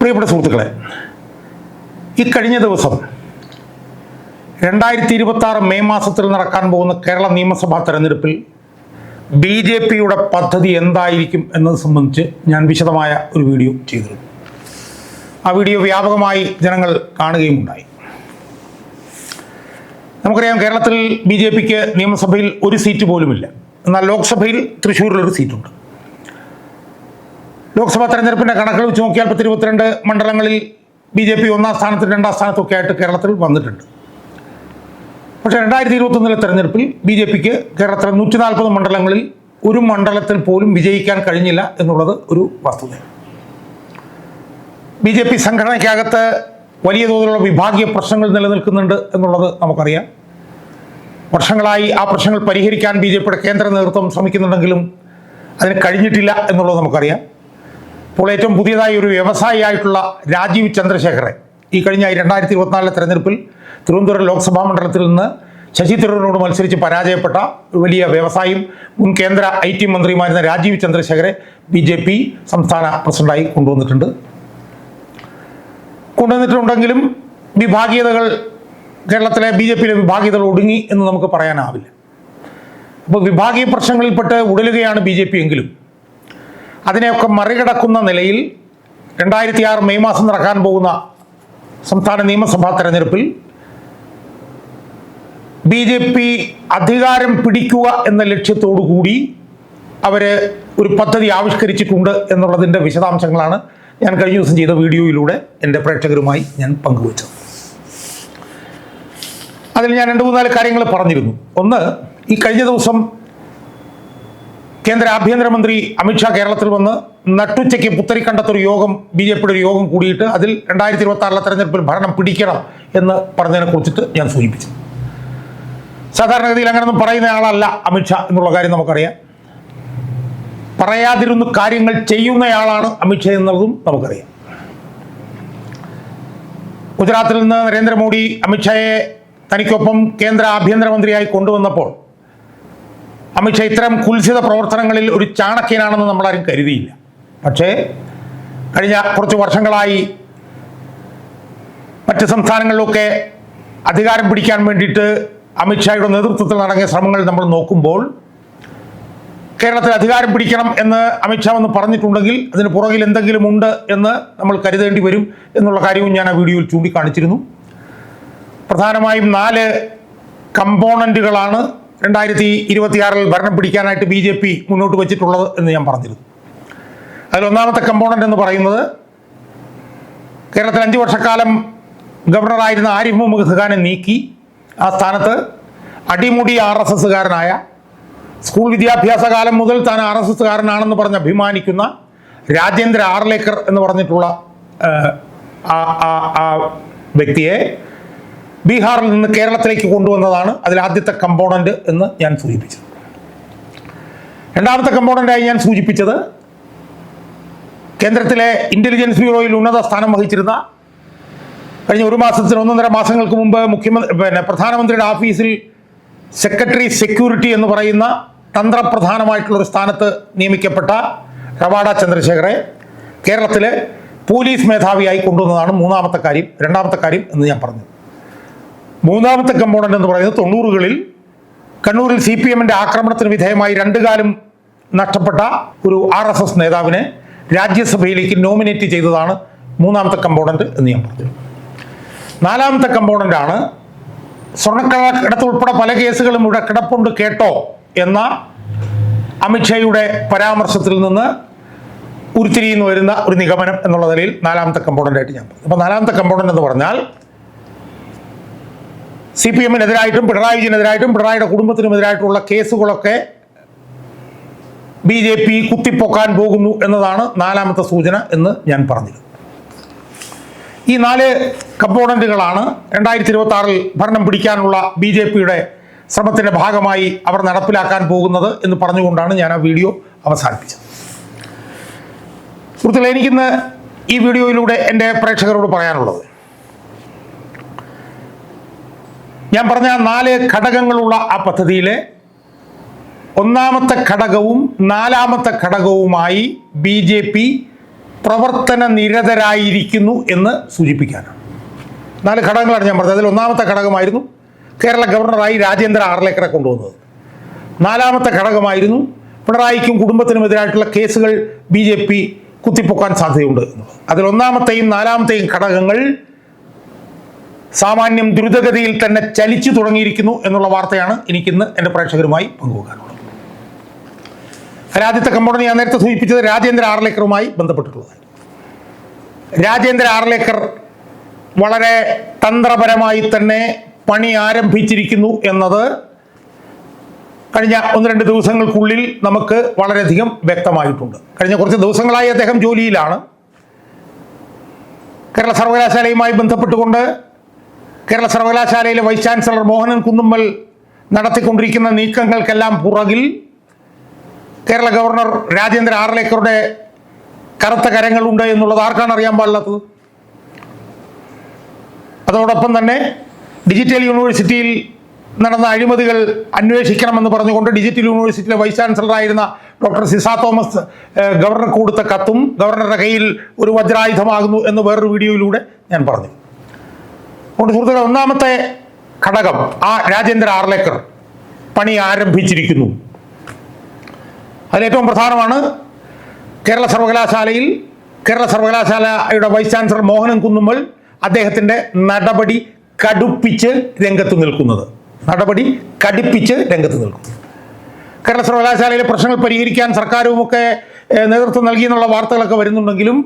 പ്രിയപ്പെട്ട സുഹൃത്തുക്കളെ ഈ കഴിഞ്ഞ ദിവസം രണ്ടായിരത്തി ഇരുപത്തി ആറ് മെയ് മാസത്തിൽ നടക്കാൻ പോകുന്ന കേരള നിയമസഭാ തെരഞ്ഞെടുപ്പിൽ ബി ജെ പിയുടെ പദ്ധതി എന്തായിരിക്കും എന്നത് സംബന്ധിച്ച് ഞാൻ വിശദമായ ഒരു വീഡിയോ ചെയ്തിരുന്നു. ആ വീഡിയോ വ്യാപകമായി ജനങ്ങൾ കാണുകയും ഉണ്ടായി നമുക്കറിയാം കേരളത്തിൽ ബി ജെ പിക്ക് നിയമസഭയിൽ ഒരു സീറ്റ് പോലുമില്ല. എന്നാൽ ലോക്സഭയിൽ തൃശ്ശൂരിൽ ഒരു സീറ്റുണ്ട്. ലോക്സഭാ തെരഞ്ഞെടുപ്പിന്റെ കണക്കുകൾ വെച്ച് നോക്കിയാൽ പത്ത് ഇരുപത്തിരണ്ട് മണ്ഡലങ്ങളിൽ ബി ജെ പി ഒന്നാം സ്ഥാനത്തും രണ്ടാം സ്ഥാനത്തൊക്കെ ആയിട്ട് കേരളത്തിൽ വന്നിട്ടുണ്ട്. പക്ഷേ രണ്ടായിരത്തി ഇരുപത്തൊന്നിലെ തെരഞ്ഞെടുപ്പിൽ ബി ജെ പിക്ക് കേരളത്തിലെ നൂറ്റി നാൽപ്പത് മണ്ഡലങ്ങളിൽ ഒരു മണ്ഡലത്തിൽ പോലും വിജയിക്കാൻ കഴിഞ്ഞില്ല എന്നുള്ളത് ഒരു വസ്തുതയാണ് ബി ജെ പി സംഘടനയ്ക്കകത്ത് വലിയ തോതിലുള്ള വിഭാഗീയ പ്രശ്നങ്ങൾ നിലനിൽക്കുന്നുണ്ട് എന്നുള്ളത് നമുക്കറിയാം. വർഷങ്ങളായി ആ പ്രശ്നങ്ങൾ പരിഹരിക്കാൻ ബി ജെ പിയുടെ കേന്ദ്ര നേതൃത്വം ശ്രമിക്കുന്നുണ്ടെങ്കിലും അതിന് കഴിഞ്ഞിട്ടില്ല എന്നുള്ളത് നമുക്കറിയാം. ഇപ്പോൾ ഏറ്റവും പുതിയതായി ഒരു വ്യവസായിയായിട്ടുള്ള രാജീവ് ചന്ദ്രശേഖറെ ഈ കഴിഞ്ഞ രണ്ടായിരത്തി ഇരുപത്തിനാലിലെ തെരഞ്ഞെടുപ്പിൽ തിരുവനന്തപുരം ലോക്സഭാ മണ്ഡലത്തിൽ നിന്ന് ശശി തരൂരിനോട് മത്സരിച്ച് പരാജയപ്പെട്ട വലിയ വ്യവസായിയും മുൻ കേന്ദ്ര ഐ ടി മന്ത്രിയുമായിരുന്ന രാജീവ് ചന്ദ്രശേഖരെ ബി ജെ പി സംസ്ഥാന പ്രസിഡന്റായി കൊണ്ടുവന്നിട്ടുണ്ട്. കൊണ്ടുവന്നിട്ടുണ്ടെങ്കിലും വിഭാഗീയതകൾ കേരളത്തിലെ ബി ജെ പിയിലെ വിഭാഗീയതകൾ ഒടുങ്ങി എന്ന് നമുക്ക് പറയാനാവില്ല. അപ്പോൾ വിഭാഗീയ പ്രശ്നങ്ങളിൽപ്പെട്ട് ഉടലുകയാണ് ബി ജെ പി എങ്കിലും. അതിനെയൊക്കെ മറികടക്കുന്ന നിലയിൽ രണ്ടായിരത്തി ആറ് മെയ് മാസം നടക്കാൻ പോകുന്ന സംസ്ഥാന നിയമസഭാ തെരഞ്ഞെടുപ്പിൽ ബി ജെ പി അധികാരം പിടിക്കുക എന്ന ലക്ഷ്യത്തോടു കൂടി അവർ ഒരു പദ്ധതി ആവിഷ്കരിച്ചിട്ടുണ്ട് എന്നുള്ളതിന്റെ വിശദാംശങ്ങളാണ് ഞാൻ കഴിഞ്ഞ ദിവസം ചെയ്ത വീഡിയോയിലൂടെ എന്റെ പ്രേക്ഷകരുമായി ഞാൻ പങ്കുവച്ചത്. അതിൽ ഞാൻ രണ്ട് മൂന്നാൽ കാര്യങ്ങൾ പറഞ്ഞിരുന്നു. ഒന്ന് ഈ കഴിഞ്ഞ ദിവസം കേന്ദ്ര ആഭ്യന്തരമന്ത്രി അമിത്ഷാ കേരളത്തിൽ വന്ന് നട്ടുച്ചയ്ക്ക് പുത്തരിക്കണ്ടത്തൊരു യോഗം ബി ജെ പിയുടെ ഒരു യോഗം കൂടിയിട്ട് അതിൽ രണ്ടായിരത്തി ഇരുപത്തി ആറിലെ തെരഞ്ഞെടുപ്പിൽ ഭരണം പിടിക്കണം എന്ന് പറഞ്ഞതിനെ കുറിച്ചിട്ട് ഞാൻ സൂചിപ്പിച്ചു. സാധാരണഗതിയിൽ അങ്ങനെയൊന്നും പറയുന്ന ആളല്ല അമിത്ഷാ എന്നുള്ള കാര്യം നമുക്കറിയാം. പറയാതിരുന്ന് കാര്യങ്ങൾ ചെയ്യുന്നയാളാണ് അമിത്ഷാ എന്നുള്ളതും നമുക്കറിയാം. ഗുജറാത്തിൽ നിന്ന് നരേന്ദ്രമോദി അമിത്ഷായെ തനിക്കൊപ്പം കേന്ദ്ര ആഭ്യന്തരമന്ത്രിയായി കൊണ്ടുവന്നപ്പോൾ അമിത്ഷാ ഇത്തരം കുൽസിത പ്രവർത്തനങ്ങളിൽ ഒരു ചാണക്യനാണെന്ന് നമ്മളാരും കരുതിയില്ല. പക്ഷേ കഴിഞ്ഞ കുറച്ച് വർഷങ്ങളായി മറ്റ് സംസ്ഥാനങ്ങളിലൊക്കെ അധികാരം പിടിക്കാൻ വേണ്ടിയിട്ട് അമിത്ഷായുടെ നേതൃത്വത്തിൽ നടങ്ങിയ ശ്രമങ്ങൾ നമ്മൾ നോക്കുമ്പോൾ കേരളത്തിൽ അധികാരം പിടിക്കണം എന്ന് അമിത്ഷാ ഒന്ന് പറഞ്ഞിട്ടുണ്ടെങ്കിൽ അതിന് പുറകിൽ എന്തെങ്കിലും ഉണ്ട് എന്ന് നമ്മൾ കരുതേണ്ടി വരും എന്നുള്ള കാര്യവും ഞാൻ ആ വീഡിയോയിൽ ചൂണ്ടിക്കാണിച്ചിരുന്നു. പ്രധാനമായും നാല് കമ്പോണന്റുകളാണ് രണ്ടായിരത്തി ഇരുപത്തിയാറിൽ ഭരണം പിടിക്കാനായിട്ട് ബി ജെ പി മുന്നോട്ട് വച്ചിട്ടുള്ളത് എന്ന് ഞാൻ പറഞ്ഞിരുന്നു. അതിൽ ഒന്നാമത്തെ കമ്പോണന്റ് എന്ന് പറയുന്നത് കേരളത്തിൽ അഞ്ച് വർഷക്കാലം ഗവർണറായിരുന്ന ആരിഫ് മുഹമ്മദ് ഖാനെ നീക്കി. ആ സ്ഥാനത്ത് അടിമുടി ആർ എസ് എസ്സുകാരനായ സ്കൂൾ വിദ്യാഭ്യാസ കാലം മുതൽ താൻ ആർ എസ് എസ്സുകാരനാണെന്ന് പറഞ്ഞ് അഭിമാനിക്കുന്ന രാജേന്ദ്ര ആർലേക്കർ എന്ന് പറഞ്ഞിട്ടുള്ള ആ വ്യക്തിയെ ബീഹാറിൽ നിന്ന് കേരളത്തിലേക്ക് കൊണ്ടുവന്നതാണ് അതിൽ ആദ്യത്തെ കമ്പോണന്റ് എന്ന് ഞാൻ സൂചിപ്പിച്ചത്. രണ്ടാമത്തെ കമ്പോണന്റായി ഞാൻ സൂചിപ്പിച്ചത് കേന്ദ്രത്തിലെ ഇന്റലിജൻസ് ബ്യൂറോയിൽ ഉന്നത സ്ഥാനം വഹിച്ചിരുന്ന കഴിഞ്ഞ ഒരു മാസത്തിന് ഒന്നൊന്നര മാസങ്ങൾക്ക് മുമ്പ് മുഖ്യമന്ത്രി പിന്നെ പ്രധാനമന്ത്രിയുടെ ഓഫീസിൽ സെക്രട്ടറി സെക്യൂരിറ്റി എന്ന് പറയുന്ന തന്ത്രപ്രധാനമായിട്ടുള്ള ഒരു സ്ഥാനത്ത് നിയമിക്കപ്പെട്ട റവാഡ ചന്ദ്രശേഖരെ കേരളത്തിലെ പോലീസ് മേധാവിയായി കൊണ്ടുവന്നതാണ് മൂന്നാമത്തെ കാര്യം രണ്ടാമത്തെ കാര്യം എന്ന് ഞാൻ പറഞ്ഞു. മൂന്നാമത്തെ കമ്പോണന്റ് എന്ന് പറയുന്നത് തൊണ്ണൂറുകളിൽ കണ്ണൂരിൽ സി പി എമ്മിന്റെ ആക്രമണത്തിന് വിധേയമായി രണ്ടു കാലം നഷ്ടപ്പെട്ട ഒരു ആർ എസ് എസ് നേതാവിനെ രാജ്യസഭയിലേക്ക് നോമിനേറ്റ് ചെയ്തതാണ് മൂന്നാമത്തെ കമ്പോണന്റ് എന്ന് ഞാൻ പറഞ്ഞു. നാലാമത്തെ കമ്പോണന്റ് ആണ് സ്വർണക്കടത്ത് ഉൾപ്പെടെ പല കേസുകളും ഇവിടെ കിടപ്പുണ്ട് കേട്ടോ എന്ന അമിത്ഷായുടെ പരാമർശത്തിൽ നിന്ന് ഉരുത്തിരിയുന്നു വരുന്ന ഒരു നിഗമനം എന്നുള്ള നിലയിൽ നാലാമത്തെ കമ്പോണന്റായിട്ട് ഞാൻ പറഞ്ഞു. അപ്പോൾ നാലാമത്തെ കമ്പോണന്റ് എന്ന് പറഞ്ഞാൽ സി പി എമ്മിനെതിരായിട്ടും പിണറായി വിജയനെതിരായിട്ടും പിണറായിയുടെ കുടുംബത്തിനുമെതിരായിട്ടുള്ള കേസുകളൊക്കെ ബി ജെ പി കുത്തിപ്പൊക്കാൻ പോകുന്നു എന്നതാണ് നാലാമത്തെ സൂചന എന്ന് ഞാൻ പറഞ്ഞിരുന്നു. ഈ നാല് കമ്പോണന്റുകളാണ് രണ്ടായിരത്തി ഇരുപത്തി ആറിൽ ഭരണം പിടിക്കാനുള്ള ബി ജെ പിയുടെ ശ്രമത്തിന്റെ ഭാഗമായി അവർ നടപ്പിലാക്കാൻ പോകുന്നത് എന്ന് പറഞ്ഞുകൊണ്ടാണ് ഞാൻ ആ വീഡിയോ അവസാനിപ്പിച്ചത്. സുഹൃത്തുക്കളെ എനിക്കിന്ന് ഈ വീഡിയോയിലൂടെ എന്റെ പ്രേക്ഷകരോട് പറയാനുള്ളത് ഞാൻ പറഞ്ഞ നാല് ഘടകങ്ങളുള്ള ആ പദ്ധതിയിലെ ഒന്നാമത്തെ ഘടകവും നാലാമത്തെ ഘടകവുമായി ബി ജെ പി പ്രവർത്തന നിരതരായിരിക്കുന്നു എന്ന് സൂചിപ്പിക്കാനാണ്. നാല് ഘടകങ്ങളാണ് ഞാൻ പറഞ്ഞത്. അതിൽ ഒന്നാമത്തെ ഘടകമായിരുന്നു കേരള ഗവർണറായി രാജേന്ദ്ര ആർലേക്കറെ കൊണ്ടുവന്നത്. നാലാമത്തെ ഘടകമായിരുന്നു പിണറായിക്കും കുടുംബത്തിനും എതിരായിട്ടുള്ള കേസുകൾ ബി ജെ പി കുത്തിപ്പൊക്കാൻ സാധ്യതയുണ്ട് അതിൽ ഒന്നാമത്തെയും നാലാമത്തെയും ഘടകങ്ങൾ സാമാന്യം ദ്രുതഗതിയിൽ തന്നെ ചലിച്ചു തുടങ്ങിയിരിക്കുന്നു എന്നുള്ള വാർത്തയാണ് എനിക്കിന്ന് എന്റെ പ്രേക്ഷകരുമായി പങ്കുവെക്കാനുള്ളത്. ആദ്യത്തെ കമ്പോണന്റ് ഞാൻ നേരത്തെ സൂചിപ്പിച്ചത് രാജേന്ദ്ര ആർലേക്കറുമായി ബന്ധപ്പെട്ടിട്ടുള്ളത് രാജേന്ദ്ര ആർലേക്കർ വളരെ തന്ത്രപരമായി തന്നെ പണി ആരംഭിച്ചിരിക്കുന്നു എന്നത് കഴിഞ്ഞ ഒന്ന് രണ്ട് ദിവസങ്ങൾക്കുള്ളിൽ നമുക്ക് വളരെയധികം വ്യക്തമായിട്ടുണ്ട്. കഴിഞ്ഞ കുറച്ച് ദിവസങ്ങളായി അദ്ദേഹം ജോലിയിലാണ്. കേരള സർവകലാശാലയുമായി ബന്ധപ്പെട്ടുകൊണ്ട് കേരള സർവകലാശാലയിലെ വൈസ് ചാൻസലർ മോഹനൻ കുന്നുമ്മൽ നടത്തിക്കൊണ്ടിരിക്കുന്ന നീക്കങ്ങൾക്കെല്ലാം പുറകിൽ കേരള ഗവർണർ രാജേന്ദ്ര ആർലേക്കറുടെ കറുത്ത കരങ്ങളുണ്ട് എന്നുള്ളത് ആർക്കാണ് അറിയാൻ പാടില്ലാത്തത്? അതോടൊപ്പം തന്നെ ഡിജിറ്റൽ യൂണിവേഴ്സിറ്റിയിൽ നടന്ന അഴിമതികൾ അന്വേഷിക്കണമെന്ന് പറഞ്ഞുകൊണ്ട് ഡിജിറ്റൽ യൂണിവേഴ്സിറ്റിയിലെ വൈസ് ചാൻസലറായിരുന്ന ഡോക്ടർ സിസ തോമസ് ഗവർണർ ഗവർണർക്ക് കൊടുത്ത കത്തും ഗവർണറുടെ കയ്യിൽ ഒരു വജ്രായുധമാകുന്നു എന്ന് വേറൊരു വീഡിയോയിലൂടെ ഞാൻ പറഞ്ഞു. അതുകൊണ്ട് സുഹൃത്തുക്കളെ ഒന്നാമത്തെ ഘടകം ആ രാജേന്ദ്ര ആർലേക്കർ പണി ആരംഭിച്ചിരിക്കുന്നു. അതിലേറ്റവും പ്രധാനമാണ് കേരള സർവകലാശാലയിൽ കേരള സർവകലാശാലയുടെ വൈസ് ചാൻസലർ മോഹനൻ കുന്നുമ്മൽ അദ്ദേഹത്തിന്റെ നടപടി കടുപ്പിച്ച് രംഗത്ത് നിൽക്കുന്നത്. നടപടി കടുപ്പിച്ച് രംഗത്ത് നിൽക്കുന്നു കേരള സർവകലാശാലയിലെ പ്രശ്നങ്ങൾ പരിഹരിക്കാൻ സർക്കാരുമൊക്കെ നേതൃത്വം നൽകിയെന്നുള്ള വാർത്തകളൊക്കെ വരുന്നുണ്ടെങ്കിലും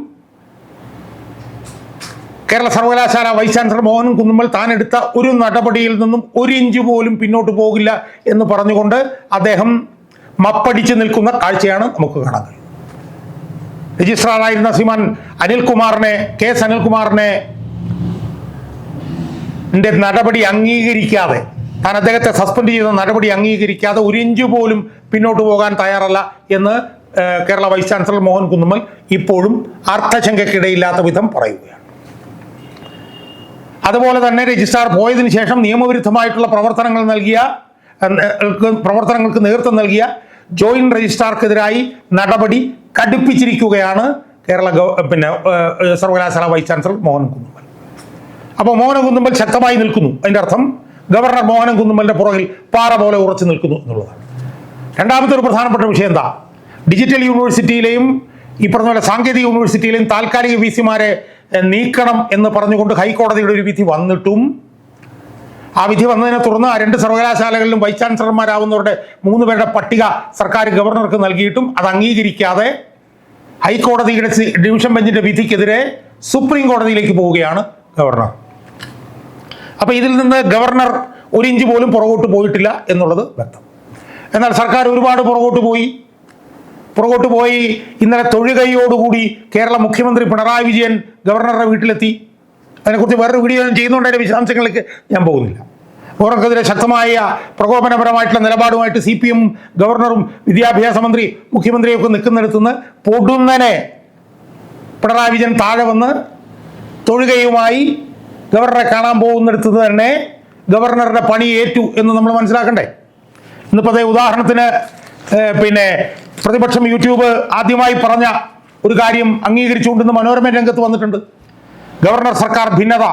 കേരള സർവകലാശാല വൈസ് ചാൻസലർ മോഹൻ കുന്നുമ്മൽ താൻ എടുത്ത ഒരു നടപടിയിൽ നിന്നും ഒരു ഇഞ്ച് പോലും പിന്നോട്ട് പോകില്ല എന്ന് പറഞ്ഞുകൊണ്ട് അദ്ദേഹം മപ്പടിച്ച് നിൽക്കുന്ന കാഴ്ചയാണ് നമുക്ക് കാണാൻ രജിസ്ട്രാറായിരുന്ന ശ്രീമാൻ അനിൽകുമാറിനെ കെ എസ് അനിൽകുമാറിനെ നടപടി അംഗീകരിക്കാതെ താൻ അദ്ദേഹത്തെ സസ്പെൻഡ് ചെയ്ത നടപടി അംഗീകരിക്കാതെ ഒരു ഇഞ്ച് പോലും പിന്നോട്ട് പോകാൻ തയ്യാറല്ല എന്ന് കേരള വൈസ് ചാൻസലർ മോഹൻ കുന്നുമ്മൽ ഇപ്പോഴും അർത്ഥശങ്കയ്ക്കിടയില്ലാത്ത വിധം പറയുകയാണ്. അതുപോലെ തന്നെ രജിസ്ട്രാർ പോയതിനു ശേഷം നിയമവിരുദ്ധമായിട്ടുള്ള പ്രവർത്തനങ്ങൾ നൽകിയ പ്രവർത്തനങ്ങൾക്ക് നേതൃത്വം നൽകിയ ജോയിന്റ് രജിസ്ട്രാർക്കെതിരായി നടപടി കടുപ്പിച്ചിരിക്കുകയാണ് കേരള പിന്നെ സർവകലാശാല വൈസ് ചാൻസലർ മോഹൻ കുന്നുമ്മൽ. അപ്പോൾ മോഹൻ കുന്നുമ്മൽ ശക്തമായി നിൽക്കുന്നു. അതിന്റെ അർത്ഥം ഗവർണർ മോഹൻ കുന്നുമ്മലിന്റെ പുറകിൽ പാറ പോലെ ഉറച്ചു നിൽക്കുന്നു എന്നുള്ളതാണ്. രണ്ടാമത്തെ ഒരു പ്രധാനപ്പെട്ട വിഷയം എന്താ? ഡിജിറ്റൽ യൂണിവേഴ്സിറ്റിയിലെയും ഈ പറഞ്ഞ പോലെ സാങ്കേതിക യൂണിവേഴ്സിറ്റിയിലെയും താൽക്കാലിക വി സിമാരെ നീക്കണം എന്ന് പറഞ്ഞുകൊണ്ട് ഹൈക്കോടതിയുടെ ഒരു വിധി വന്നിട്ടും ആ വിധി വന്നതിനെ തുടർന്ന് ആ രണ്ട് സർവകലാശാലകളിലും വൈസ് ചാൻസലർമാരാവുന്നവരുടെ മൂന്ന് പേരുടെ പട്ടിക സർക്കാർ ഗവർണർക്ക് നൽകിയിട്ടും അത് അംഗീകരിക്കാതെ ഹൈക്കോടതിയുടെ ഡിവിഷൻ ബെഞ്ചിന്റെ വിധിക്കെതിരെ സുപ്രീം കോടതിയിലേക്ക് പോവുകയാണ് ഗവർണർ. അപ്പോൾ ഇതിൽ നിന്ന് ഗവർണർ ഒരു ഇഞ്ച് പോലും പുറകോട്ട് പോയിട്ടില്ല എന്നുള്ളത് വ്യക്തം. എന്നാൽ സർക്കാർ ഒരുപാട് പുറകോട്ട് പോയി. പുറകോട്ട് പോയി. ഇന്നലെ തൊഴുകൈയോടുകൂടി കേരള മുഖ്യമന്ത്രി പിണറായി വിജയൻ ഗവർണറുടെ വീട്ടിലെത്തി. അതിനെക്കുറിച്ച് വേറൊരു വീഡിയോ ഞാൻ ചെയ്യുന്നുണ്ട്. അതിന്റെ വിശദാംശങ്ങളിലേക്ക് ഞാൻ പോകുന്നില്ല. ഗവർണർക്കെതിരെ ശക്തമായ പ്രകോപനപരമായിട്ടുള്ള നിലപാടുമായിട്ട് സി പി എം ഗവർണറും വിദ്യാഭ്യാസ മന്ത്രി മുഖ്യമന്ത്രിയൊക്കെ നിൽക്കുന്നിടത്തുനിന്ന് പൊടുന്നനെ പിണറായി വിജയൻ താഴെ വന്ന് തൊഴുകയുമായി ഗവർണറെ കാണാൻ പോകുന്നിടത്ത് തന്നെ ഗവർണറുടെ പണി ഏറ്റു എന്ന് നമ്മൾ മനസ്സിലാക്കണ്ടേ? ഇന്നിപ്പോൾ അതേ ഉദാഹരണത്തിന് പിന്നെ പ്രതിപക്ഷം യൂട്യൂബ് ആദ്യമായി പറഞ്ഞ ഒരു കാര്യം അംഗീകരിച്ചുകൊണ്ടിന്ന് മനോരമ രംഗത്ത് വന്നിട്ടുണ്ട്. ഗവർണർ സർക്കാർ ഭിന്നത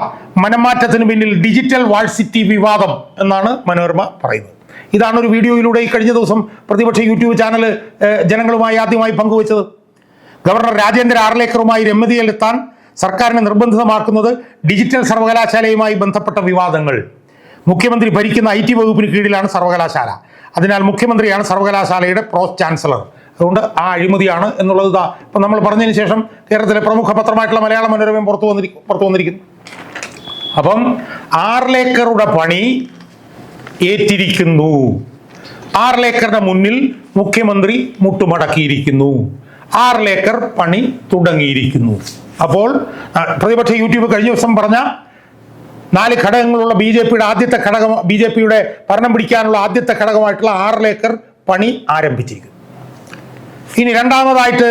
മനംമാറ്റത്തിന് പിന്നിൽ ഡിജിറ്റൽ വാഴ്സിറ്റി വിവാദം എന്നാണ് മനോരമ പറയുന്നത്. ഇതാണ് ഒരു വീഡിയോയിലൂടെ ഈ കഴിഞ്ഞ ദിവസം പ്രതിപക്ഷ യൂട്യൂബ് ചാനൽ ജനങ്ങളുമായി ആദ്യമായി പങ്കുവച്ചത്. ഗവർണർ രാജേന്ദ്ര ആർലേക്കറുമായി രമ്യതയിലെത്താൻ സർക്കാരിനെ നിർബന്ധിതമാക്കുന്നത് ഡിജിറ്റൽ സർവകലാശാലയുമായി ബന്ധപ്പെട്ട വിവാദങ്ങൾ. മുഖ്യമന്ത്രി ഭരിക്കുന്ന ഐ ടി വകുപ്പിന് കീഴിലാണ് സർവകലാശാല. അതിനാൽ മുഖ്യമന്ത്രിയാണ് സർവകലാശാലയുടെ പ്രോസ് ചാൻസലർ. അതുകൊണ്ട് ആ അഴിമതിയാണ് എന്നുള്ളത് ഇതാ ഇപ്പം നമ്മൾ പറഞ്ഞതിന് ശേഷം കേരളത്തിലെ പ്രമുഖ പത്രമായിട്ടുള്ള മലയാള മനോരമയും പുറത്തു വന്നിരിക്കും പുറത്തു വന്നിരിക്കുന്നു. അപ്പം ആർലേക്കറുടെ പണി ഏറ്റിരിക്കുന്നു. ആർലേക്കറുടെ മുന്നിൽ മുഖ്യമന്ത്രി മുട്ടുമടക്കിയിരിക്കുന്നു. ആർലേക്കർ പണി തുടങ്ങിയിരിക്കുന്നു. അപ്പോൾ പ്രതിപക്ഷ യൂട്യൂബ് കഴിഞ്ഞ ദിവസം പറഞ്ഞ നാല് ഘടകങ്ങളുള്ള ബി ജെ പിയുടെ ആദ്യത്തെ ഘടകം ബി ജെ പിയുടെ ഭരണം പിടിക്കാനുള്ള ആദ്യത്തെ ഘടകമായിട്ടുള്ള ആറിലേക്കർ പണി ആരംഭിച്ചിരിക്കുന്നു. ഇനി രണ്ടാമതായിട്ട്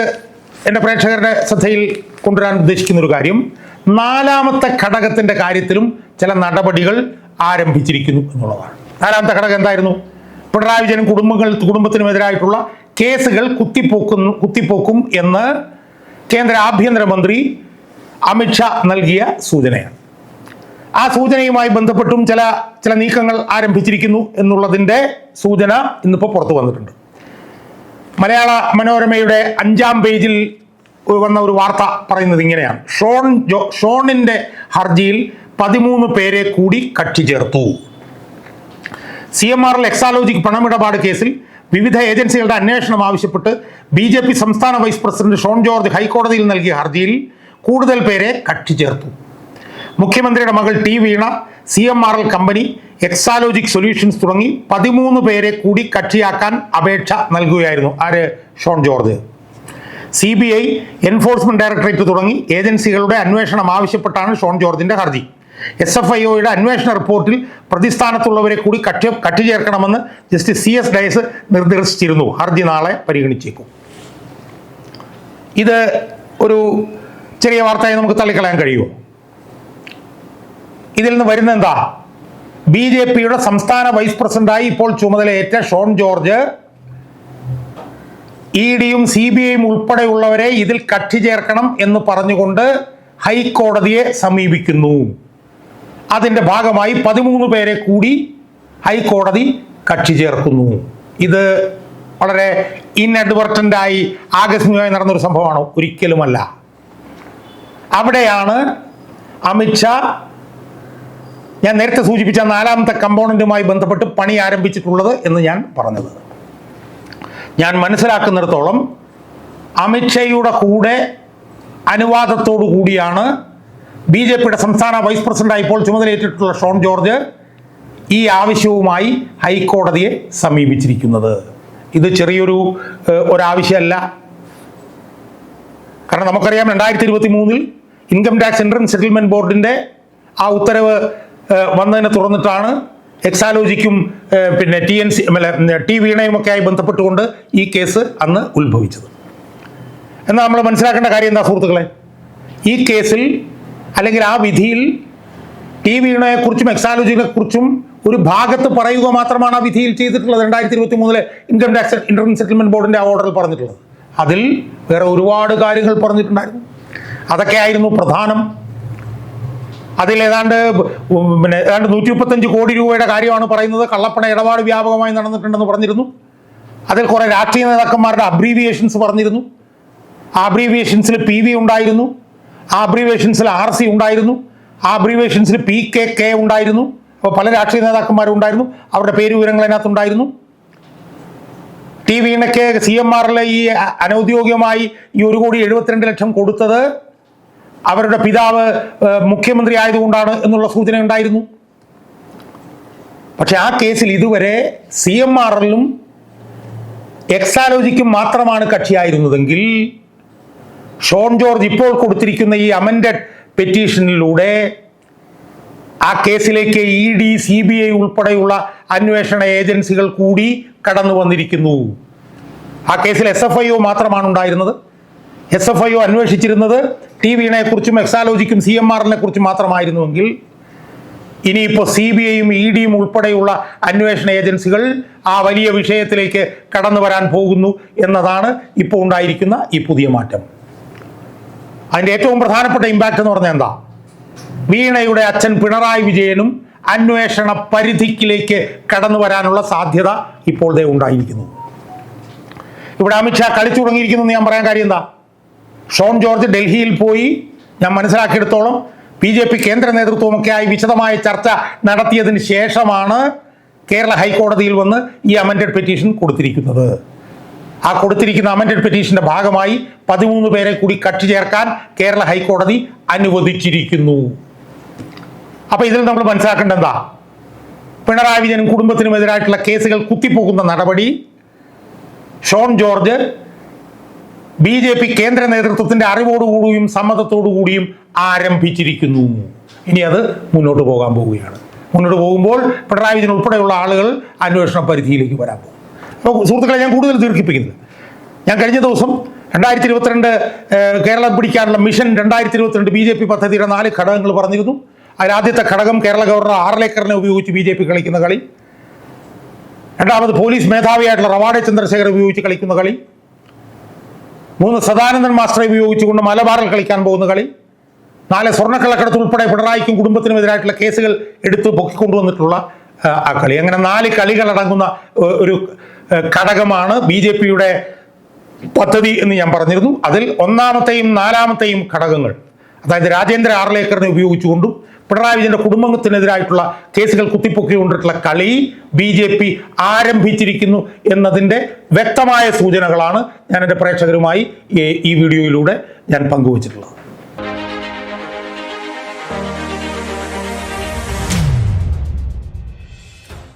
എന്റെ പ്രേക്ഷകരുടെ ശ്രദ്ധയിൽ കൊണ്ടുവരാൻ ഉദ്ദേശിക്കുന്ന ഒരു കാര്യം. നാലാമത്തെ ഘടകത്തിന്റെ കാര്യത്തിലും ചില നടപടികൾ ആരംഭിച്ചിരിക്കുന്നു എന്നുള്ളതാണ്. നാലാമത്തെ ഘടകം എന്തായിരുന്നു? പിണറായി വിജയൻ കുടുംബങ്ങൾ കുടുംബത്തിനുമെതിരായിട്ടുള്ള കേസുകൾ കുത്തിപ്പോക്കുന്നു കുത്തിപ്പോക്കും എന്ന് കേന്ദ്ര ആഭ്യന്തരമന്ത്രി അമിത്ഷാ നൽകിയ സൂചനയാണ്. ആ സൂചനയുമായി ബന്ധപ്പെട്ടും ചില ചില നീക്കങ്ങൾ ആരംഭിച്ചിരിക്കുന്നു എന്നുള്ളതിന്റെ സൂചന ഇന്നിപ്പോൾ പുറത്തു വന്നിട്ടുണ്ട്. മലയാള മനോരമയുടെ അഞ്ചാം പേജിൽ വന്ന ഒരു വാർത്ത പറയുന്നത് ഇങ്ങനെയാണ്. ഷോൺ ജോ ഷോണിന്റെ ഹർജിയിൽ പതിമൂന്ന് പേരെ കൂടി കക്ഷി ചേർത്തു. സി എം ആറിൽ എക്സാലോജിക് പണമിടപാട് കേസിൽ വിവിധ ഏജൻസികളുടെ അന്വേഷണം ആവശ്യപ്പെട്ട് ബി ജെ പി സംസ്ഥാന വൈസ് പ്രസിഡന്റ് ഷോൺ ജോർജ് ഹൈക്കോടതിയിൽ നൽകിയ ഹർജിയിൽ കൂടുതൽ പേരെ കക്ഷി ചേർത്തു. മുഖ്യമന്ത്രിയുടെ മകൾ T Veena C M R L company Exalogic solutions തുടങ്ങി പതിമൂന്ന് പേരെ കൂടി കക്ഷിയാക്കാൻ അപേക്ഷ നൽകുകയായിരുന്നു. ആര്? Shone George. C B I enforcement directorate തുടങ്ങി ഏജൻസികളുടെ അന്വേഷണം ആവശ്യപ്പെട്ടാണ് ഷോൺ ജോർജിന്റെ ഹർജി. എസ് എഫ് ഐ ഒയുടെ അന്വേഷണ റിപ്പോർട്ടിൽ പ്രതിസ്ഥാനത്തുള്ളവരെ കൂടി കക്ഷി കക്ഷി ചേർക്കണമെന്ന് ജസ്റ്റിസ് സി എസ് ഡയസ് നിർദ്ദേശിച്ചിരുന്നു. ഹർജി നാളെ പരിഗണിച്ചേക്കും. ഇത് ഒരു ചെറിയ വാർത്തയായി നമുക്ക് തള്ളിക്കളയാൻ കഴിയുമോ? ഇതിൽ നിന്ന് വരുന്ന എന്താ? ബി ജെ പിയുടെ സംസ്ഥാന വൈസ് പ്രസിഡന്റായി ഇപ്പോൾ ചുമതലയേറ്റ ഷോൺ ജോർജ് ഇ ഡിയും സി ബി ഐയും ഉൾപ്പെടെയുള്ളവരെ ഇതിൽ കക്ഷി ചേർക്കണം എന്ന് പറഞ്ഞുകൊണ്ട് ഹൈക്കോടതിയെ സമീപിക്കുന്നു. അതിന്റെ ഭാഗമായി പതിമൂന്ന് പേരെ കൂടി ഹൈക്കോടതി കക്ഷി ചേർക്കുന്നു. ഇത് വളരെ ഇൻഅഡ്വർട്ടന്റായി ആകസ്മികമായി നടന്നൊരു സംഭവമാണോ. ഒരിക്കലുമല്ല. അവിടെയാണ് അമിത്ഷാ ഞാൻ നേരത്തെ സൂചിപ്പിച്ച നാലാമത്തെ കമ്പോണന്റുമായി ബന്ധപ്പെട്ട് പണി ആരംഭിച്ചിട്ടുള്ളത് എന്ന് ഞാൻ പറഞ്ഞത്. ഞാൻ മനസ്സിലാക്കുന്നിടത്തോളം അമിത്ഷയുടെ കൂടെ അനുവാദത്തോടു കൂടിയാണ് ബി ജെ പിയുടെ സംസ്ഥാന വൈസ് പ്രസിഡന്റായി ഇപ്പോൾ ചുമതലയേറ്റിട്ടുള്ള ഷോൺ ജോർജ് ഈ ആവശ്യവുമായി ഹൈക്കോടതിയെ സമീപിച്ചിരിക്കുന്നത്. ഇത് ചെറിയൊരു ഒരാവശ്യമല്ല. കാരണം നമുക്കറിയാം രണ്ടായിരത്തി ഇരുപത്തി മൂന്നിൽ ഇൻകം ടാക്സ് എൻട്രൻസ് സെറ്റിൽമെന്റ് ബോർഡിന്റെ ആ ഉത്തരവ് വന്നതിനെ തുറന്നിട്ടാണ് എക്സാലോജിക്കും പിന്നെ ടി എൻ സി അല്ല ടി വീണയുമൊക്കെ ആയി ബന്ധപ്പെട്ടുകൊണ്ട് ഈ കേസ് അന്ന് ഉത്ഭവിച്ചത്. എന്നാൽ നമ്മൾ മനസ്സിലാക്കേണ്ട കാര്യം എന്താ സുഹൃത്തുക്കളെ? ഈ കേസിൽ അല്ലെങ്കിൽ ആ വിധിയിൽ ടി വീണയെക്കുറിച്ചും എക്സാലോജിനെ കുറിച്ചും ഒരു ഭാഗത്ത് പറയുക മാത്രമാണ് ആ വിധിയിൽ ചെയ്തിട്ടുള്ളത് രണ്ടായിരത്തി ഇരുപത്തി മൂന്നിലെ ഇൻകം ടാക്സ് ഇന്റർൻ സെറ്റിൽമെന്റ് ബോർഡിന്റെ ആ ഓർഡറിൽ പറഞ്ഞിട്ടുള്ളത്. അതിൽ വേറെ ഒരുപാട് കാര്യങ്ങൾ പറഞ്ഞിട്ടുണ്ടായിരുന്നു. അതൊക്കെ ആയിരുന്നു പ്രധാനം. അതിൽ ഏതാണ്ട് പിന്നെ ഏതാണ്ട് നൂറ്റി മുപ്പത്തഞ്ച് കോടി രൂപയുടെ കാര്യമാണ് പറയുന്നത്. കള്ളപ്പണ ഇടപാട് വ്യാപകമായി നടന്നിട്ടുണ്ടെന്ന് പറഞ്ഞിരുന്നു. അതിൽ കുറെ രാഷ്ട്രീയ നേതാക്കന്മാരുടെ അബ്രീവിയേഷൻസ് പറഞ്ഞിരുന്നു. ആ അബ്രീവിയേഷൻസിൽ പി വി ഉണ്ടായിരുന്നു. ആ അബ്രീവിയേഷൻസിൽ ആർ സി ഉണ്ടായിരുന്നു. ആ അബ്രീവിയേഷൻസിൽ പി കെ കെ ഉണ്ടായിരുന്നു. അപ്പോൾ പല രാഷ്ട്രീയ നേതാക്കന്മാരും ഉണ്ടായിരുന്നു. അവരുടെ പേര് വിവരങ്ങൾ അതിനകത്തുണ്ടായിരുന്നു. ടി വീണയ്ക്ക് സി എം ആറിലെ ഈ അനൗദ്യോഗികമായി ഈ ഒരു കോടി എഴുപത്തിരണ്ട് ലക്ഷം കൊടുത്തത് അവരുടെ പിതാവ് മുഖ്യമന്ത്രി ആയതുകൊണ്ടാണ് എന്നുള്ള സൂചന ഉണ്ടായിരുന്നു. പക്ഷെ ആ കേസിൽ ഇതുവരെ സി എം ആറിലും എക്സാലോജിക്കും മാത്രമാണ് കക്ഷിയായിരുന്നതെങ്കിൽ ഷോൺ ജോർജ് ഇപ്പോൾ കൊടുത്തിരിക്കുന്ന ഈ അമെൻഡഡ് പെറ്റീഷനിലൂടെ ആ കേസിലേക്ക് E D C B I ഉൾപ്പെടെയുള്ള അന്വേഷണ ഏജൻസികൾ കൂടി കടന്നു വന്നിരിക്കുന്നു ആ കേസിൽ എസ് എഫ് ഐ ഒ മാത്രമാണ് ഉണ്ടായിരുന്നത്. എസ് എഫ് ഐ ഒ അന്വേഷിച്ചിരുന്നത് ടി വീണയെക്കുറിച്ചും എക്സാലോജിക്കും സി എം ആറിനെ കുറിച്ചും മാത്രമായിരുന്നുവെങ്കിൽ ഇനിയിപ്പോൾ സി ബി ഐയും ഇ ഡിയും ഉൾപ്പെടെയുള്ള അന്വേഷണ ഏജൻസികൾ ആ വലിയ വിഷയത്തിലേക്ക് കടന്നു വരാൻ പോകുന്നു എന്നതാണ് ഇപ്പോൾ ഉണ്ടായിരിക്കുന്ന ഈ പുതിയ മാറ്റം. അതിന്റെ ഏറ്റവും പ്രധാനപ്പെട്ട ഇമ്പാക്റ്റ് എന്ന് പറഞ്ഞാൽ എന്താ? വീണയുടെ അച്ഛൻ പിണറായി വിജയനും അന്വേഷണ പരിധിക്കിലേക്ക് കടന്നു വരാനുള്ള സാധ്യത ഇപ്പോൾ ദേ ഉണ്ടായിരിക്കുന്നു. ഇവിടെ അമിത്ഷാ കളിച്ചു തുടങ്ങിയിരിക്കുന്നു ഞാൻ പറയാൻ കാര്യം എന്താ? ഷോൺ ജോർജ് ഡൽഹിയിൽ പോയി. ഞാൻ മനസ്സിലാക്കിയെടുത്തോളം ബി ജെ പി കേന്ദ്ര നേതൃത്വമൊക്കെ ആയി വിശദമായ ചർച്ച നടത്തിയതിന് ശേഷമാണ് കേരള ഹൈക്കോടതിയിൽ വന്ന് ഈ അമെൻഡഡ് പെറ്റീഷൻ കൊടുത്തിരിക്കുന്നത്. ആ കൊടുത്തിരിക്കുന്ന അമെൻഡഡ് പെറ്റീഷന്റെ ഭാഗമായി പതിമൂന്ന് പേരെ കൂടി കക്ഷി ചേർക്കാൻ കേരള ഹൈക്കോടതി അനുവദിച്ചിരിക്കുന്നു. അപ്പോൾ ഇതിൽ നമ്മൾ മനസ്സിലാക്കേണ്ട എന്താ? പിണറായി വിജയനും കുടുംബത്തിനും എതിരായിട്ടുള്ള കേസുകൾ കുത്തിപ്പോകുന്ന നടപടി. Shone George B J P കേന്ദ്ര നേതൃത്വത്തിന്റെ അറിവോടുകൂടിയും സമ്മതത്തോടുകൂടിയും ആരംഭിച്ചിരിക്കുന്നു. ഇനി അത് മുന്നോട്ട് പോകാൻ പോവുകയാണ്. മുന്നോട്ട് പോകുമ്പോൾ പിണറായി വിജയൻ ഉൾപ്പെടെയുള്ള ആളുകൾ അന്വേഷണ പരിധിയിലേക്ക് വരാൻ പോകും. അപ്പോൾ സുഹൃത്തുക്കളെ ഞാൻ കൂടുതൽ ദീർഘിപ്പിക്കുന്നത് ഞാൻ കഴിഞ്ഞ ദിവസം രണ്ടായിരത്തി ഇരുപത്തിരണ്ട് കേരളം പിടിക്കാനുള്ള മിഷൻ രണ്ടായിരത്തി ഇരുപത്തിരണ്ട് ബി ജെ പി പദ്ധതിയുടെ നാല് ഘടകങ്ങൾ പറഞ്ഞിരുന്നു. അതിൽ ആദ്യത്തെ ഘടകം കേരള ഗവർണർ ആർലേക്കറിനെ ഉപയോഗിച്ച് ബി ജെ പി കളിക്കുന്ന കളി. രണ്ടാമത് പോലീസ് മേധാവിയായിട്ടുള്ള റവാഡെ ചന്ദ്രശേഖർ ഉപയോഗിച്ച് കളിക്കുന്ന കളി. മൂന്ന് സദാനന്ദൻ മാസ്റ്ററെ ഉപയോഗിച്ചുകൊണ്ട് മലബാറിൽ കളിക്കാൻ പോകുന്ന കളി. നാല് സ്വർണക്കള്ളക്കടത്ത് ഉൾപ്പെടെ പിണറായിക്കും കുടുംബത്തിനും എതിരായിട്ടുള്ള കേസുകൾ എടുത്ത് പൊക്കിക്കൊണ്ടുവന്നിട്ടുള്ള ആ, കളി. അങ്ങനെ നാല് കളികളടങ്ങുന്ന ഒരു ഘടകമാണ് ബി ജെ പിയുടെ പദ്ധതി എന്ന് ഞാൻ പറഞ്ഞിരുന്നു. അതിൽ ഒന്നാമത്തെയും നാലാമത്തെയും ഘടകങ്ങൾ അതായത് രാജേന്ദ്ര ആർലേക്കറിനെ ഉപയോഗിച്ചുകൊണ്ടും പിണറായി വിജയന്റെ കുടുംബത്തിനെതിരായിട്ടുള്ള കേസുകൾ കുത്തിപ്പൊക്കിക്കൊണ്ടിട്ടുള്ള കളി ബി ജെ പി ആരംഭിച്ചിരിക്കുന്നു എന്നതിന്റെ വ്യക്തമായ സൂചനകളാണ് ഞാൻ എന്റെ പ്രേക്ഷകരുമായി ഈ- വീഡിയോയിലൂടെ ഞാൻ പങ്കുവച്ചിട്ടുള്ളത്.